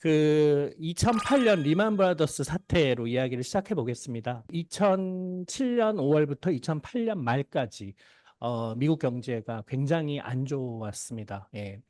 그 2008년 리만 브라더스 사태로 이야기를 시작해 보겠습니다. 2007년 5월부터 2008년 말까지 어, 미국 경제가 굉장히 안 좋았습니다. 예.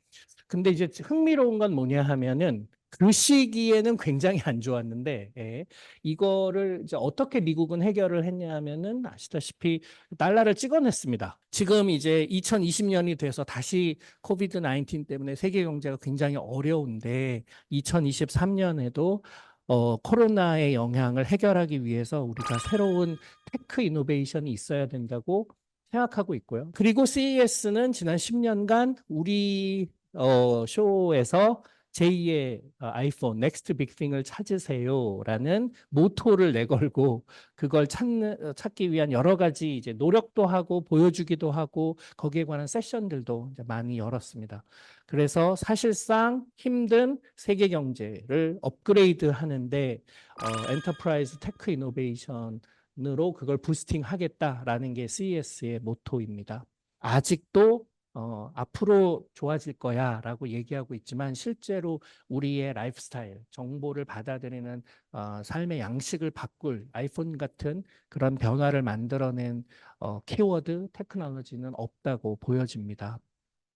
근데 이제 흥미로운 건 뭐냐 하면은 그 시기에는 굉장히 안 좋았는데 예. 이거를 이제 어떻게 미국은 해결을 했냐 하면은 아시다시피 달러를 찍어냈습니다. 지금 이제 2020년이 돼서 다시 코비드 19 때문에 세계 경제가 굉장히 어려운데 2023년에도 어, 코로나의 영향을 해결하기 위해서 우리가 새로운 테크 이노베이션이 있어야 된다고 생각하고 있고요. 그리고 CES는 지난 10년간 우리 어, 쇼에서 제2의 어, 아이폰 넥스트 빅띵을 찾으세요라는 모토를 내걸고 그걸 찾는 어, 찾기 위한 여러 가지 이제 노력도 하고 보여주기도 하고 거기에 관한 세션들도 많이 열었습니다. 그래서 사실상 힘든 세계 경제를 업그레이드 하는데 어, 엔터프라이즈 테크 이노베이션으로 그걸 부스팅 하겠다라는 게 CES의 모토입니다. 아직도 어, 앞으로 좋아질 거야 라고 얘기하고 있지만 실제로 우리의 라이프 스타일, 정보를 받아들이는 어, 삶의 양식을 바꿀 아이폰 같은 그런 변화를 만들어낸 어, 키워드 테크놀로지는 없다고 보여집니다.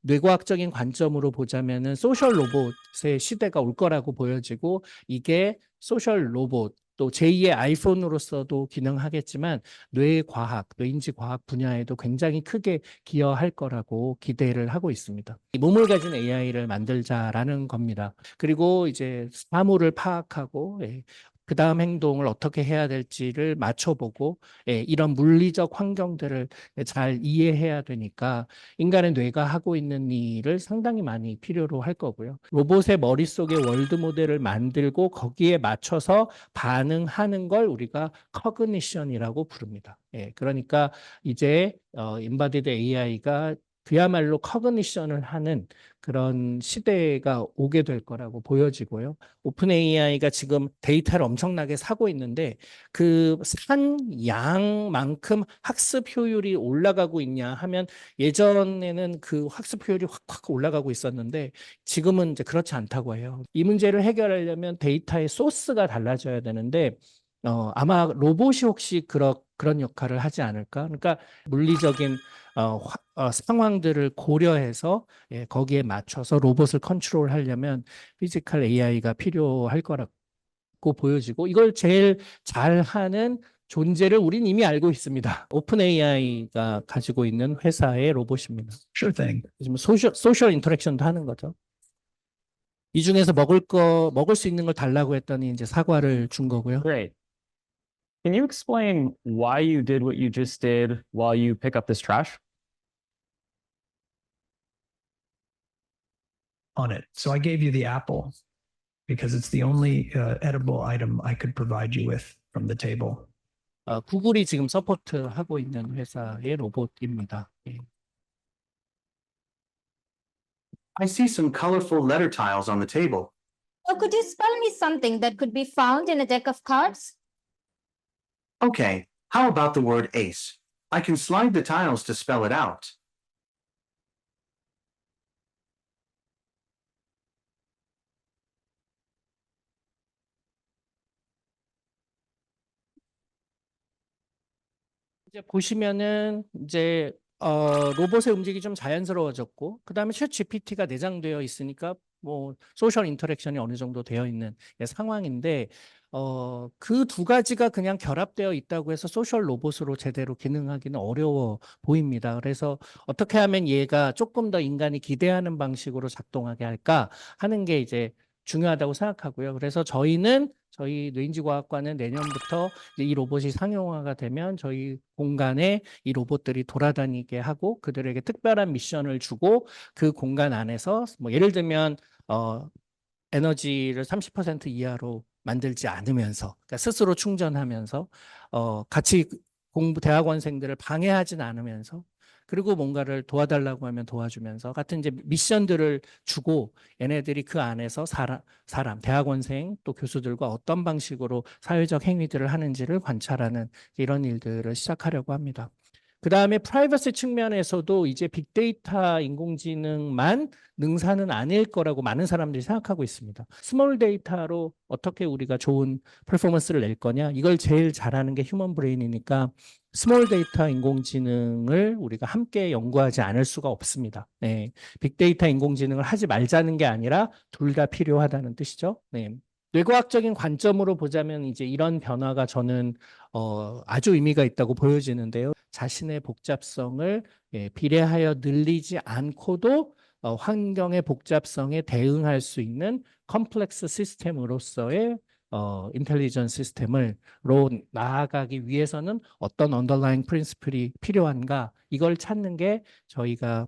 뇌과학적인 관점으로 보자면은 소셜 로봇의 시대가 올 거라고 보여지고 이게 소셜 로봇 또 제2의 아이폰으로서도 기능하겠지만 뇌과학, 뇌인지 과학 분야에도 굉장히 크게 기여할 거라고 기대를 하고 있습니다. 이 몸을 가진 AI를 만들자라는 겁니다. 그리고 이제 사물을 파악하고 예, 그 다음 행동을 어떻게 해야 될지를 맞춰보고 예, 이런 물리적 환경들을 잘 이해해야 되니까 인간의 뇌가 하고 있는 일을 상당히 많이 필요로 할 거고요. 로봇의 머릿속에 월드 모델을 만들고 거기에 맞춰서 반응하는 걸 우리가 커그니션이라고 부릅니다. 예, 그러니까 이제 어, 인바디드 AI가 그야말로 커그니션을 하는 그런 시대가 오게 될 거라고 보여지고요. 오픈 AI가 지금 데이터를 엄청나게 사고 있는데 그 산 양만큼 학습 효율이 올라가고 있냐 하면 예전에는 그 학습 효율이 확확 올라가고 있었는데 지금은 이제 그렇지 않다고 해요. 이 문제를 해결하려면 데이터의 소스가 달라져야 되는데 어, 아마 로봇이 혹시 그런 그런 역할을 하지 않을까? 그러니까 물리적인 어, 화- 어, 상황들을 고려해서 예, 거기에 맞춰서 로봇을 컨트롤하려면 피지컬 AI가 필요할 거라고 보여지고 이걸 제일 잘하는 존재를 우린 이미 알고 있습니다. 오픈 AI가 가지고 있는 회사의 로봇입니다. Sure thing. 지금 소셜 소셜 인터랙션도 하는 거죠. 이 중에서 먹을 거 먹을 수 있는 걸 달라고 했더니 이제 사과를 준 거고요. Great. Can you explain why you did what you just did while you pick up this trash? On it. So I gave you the apple because it's the only uh, edible item I could provide you with from the table. 어, 구글이 지금 서포트하고 있는 회사의 로봇입니다. 예. I see some colorful letter tiles on the table. So could you spell me something that could be found in a deck of cards? Okay, how about the word ace? I can slide the tiles to spell it out. 이제 보시면은 이제 어, 로봇의 움직임이 좀 자연스러워졌고 그 다음에 챗 GPT가 내장되어 있으니까 뭐 소셜 인터랙션이 어느 정도 되어 있는 예, 상황인데 어, 그 두 가지가 그냥 결합되어 있다고 해서 소셜 로봇으로 제대로 기능하기는 어려워 보입니다. 그래서 어떻게 하면 얘가 조금 더 인간이 기대하는 방식으로 작동하게 할까 하는 게 이제 중요하다고 생각하고요. 그래서 저희는 저희 뇌인지과학과는 내년부터 이 로봇이 상용화가 되면 저희 공간에 이 로봇들이 돌아다니게 하고 그들에게 특별한 미션을 주고 그 공간 안에서 뭐 예를 들면 어 에너지를 30% 이하로 만들지 않으면서 그러니까 스스로 충전하면서 어 같이 공부 대학원생들을 방해하진 않으면서 그리고 뭔가를 도와달라고 하면 도와주면서 같은 이제 미션들을 주고 얘네들이 그 안에서 사람, 사람, 대학원생 또 교수들과 어떤 방식으로 사회적 행위들을 하는지를 관찰하는 이런 일들을 시작하려고 합니다. 그 다음에 프라이버시 측면에서도 이제 빅데이터 인공지능만 능사는 아닐 거라고 많은 사람들이 생각하고 있습니다. 스몰 데이터로 어떻게 우리가 좋은 퍼포먼스를 낼 거냐? 이걸 제일 잘하는 게 휴먼 브레인이니까 스몰 데이터 인공지능을 우리가 함께 연구하지 않을 수가 없습니다. 네. 빅데이터 인공지능을 하지 말자는 게 아니라 둘 다 필요하다는 뜻이죠. 네. 뇌과학적인 관점으로 보자면 이제 이런 변화가 저는 어, 아주 의미가 있다고 보여지는데요. 자신의 복잡성을 예, 비례하여 늘리지 않고도 어, 환경의 복잡성에 대응할 수 있는 컴플렉스 시스템으로서의 어, 인텔리전 시스템을 로 나아가기 위해서는 어떤 언더라인 프린시플이 필요한가 이걸 찾는 게 저희가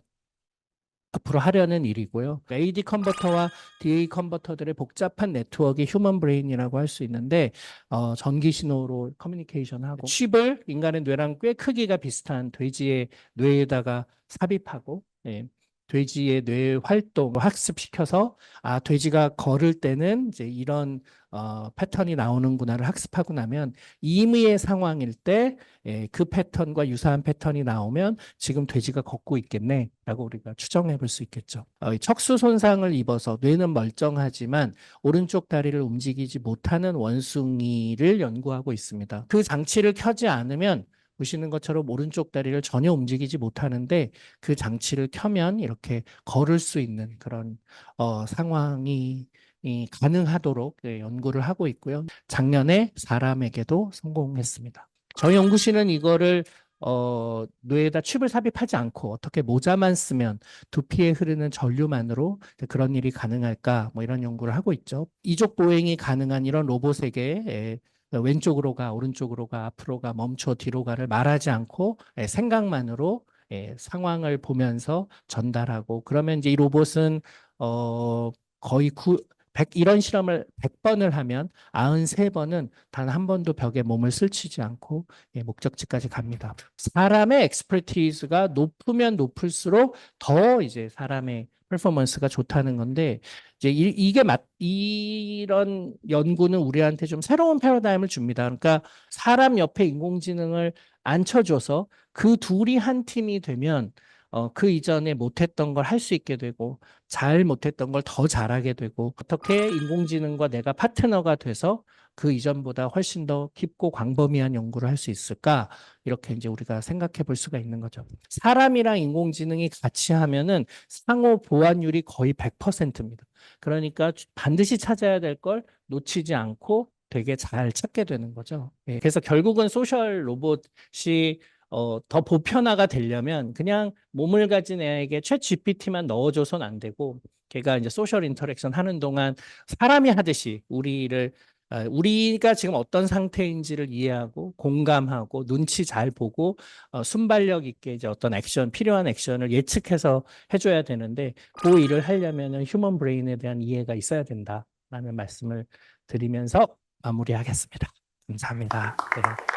앞으로 하려는 일이고요. AD 컨버터와 DA 컨버터들의 복잡한 네트워크이 휴먼 브레인이라고 할 수 있는데 어, 전기 신호로 커뮤니케이션하고 칩을 인간의 뇌랑 꽤 크기가 비슷한 돼지의 뇌에다가 삽입하고 예, 돼지의 뇌 활동을 학습시켜서 아 돼지가 걸을 때는 이제 이런 어, 패턴이 나오는구나를 학습하고 나면 임의의 상황일 때 예, 그 패턴과 유사한 패턴이 나오면 지금 돼지가 걷고 있겠네라고 우리가 추정해 볼 수 있겠죠. 어, 이 척수 손상을 입어서 뇌는 멀쩡하지만 오른쪽 다리를 움직이지 못하는 원숭이를 연구하고 있습니다. 그 장치를 켜지 않으면 보시는 것처럼 오른쪽 다리를 전혀 움직이지 못하는데 그 장치를 켜면 이렇게 걸을 수 있는 그런 어, 상황이 이 가능하도록 예, 연구를 하고 있고요. 작년에 사람에게도 성공했습니다. 저희 연구실은 이거를 어, 뇌에다 칩을 삽입하지 않고 어떻게 모자만 쓰면 두피에 흐르는 전류만으로 그런 일이 가능할까 뭐 이런 연구를 하고 있죠. 이족 보행이 가능한 이런 로봇에게 예, 왼쪽으로 가, 오른쪽으로 가, 앞으로 가, 멈춰, 뒤로 가를 말하지 않고 예, 생각만으로 예, 상황을 보면서 전달하고 그러면 이제 이 로봇은 어, 거의 구, 100, 이런 실험을 100번을 하면 93번은 단 한 번도 벽에 몸을 스치지 않고 예, 목적지까지 갑니다. 사람의 엑스퍼티즈가 높으면 높을수록 더 이제 사람의 퍼포먼스가 좋다는 건데 이제 이, 이게 맞 이런 연구는 우리한테 좀 새로운 패러다임을 줍니다. 그러니까 사람 옆에 인공지능을 앉혀줘서 그 둘이 한 팀이 되면 어, 그 이전에 못했던 걸 할 수 있게 되고 잘 못했던 걸 더 잘하게 되고 어떻게 인공지능과 내가 파트너가 돼서 그 이전보다 훨씬 더 깊고 광범위한 연구를 할 수 있을까 이렇게 이제 우리가 생각해 볼 수가 있는 거죠. 사람이랑 인공지능이 같이 하면은 상호 보완율이 거의 100%입니다. 그러니까 반드시 찾아야 될 걸 놓치지 않고 되게 잘 찾게 되는 거죠. 예, 그래서 결국은 소셜 로봇이 어, 더 보편화가 되려면 그냥 몸을 가진 애에게 챗 GPT만 넣어줘선 안 되고 걔가 이제 소셜 인터랙션 하는 동안 사람이 하듯이 우리를 아, 우리가 지금 어떤 상태인지를 이해하고 공감하고 눈치 잘 보고 어, 순발력 있게 이제 어떤 액션 필요한 액션을 예측해서 해줘야 되는데 그 일을 하려면은 휴먼 브레인에 대한 이해가 있어야 된다라는 말씀을 드리면서 마무리하겠습니다. 감사합니다. 네.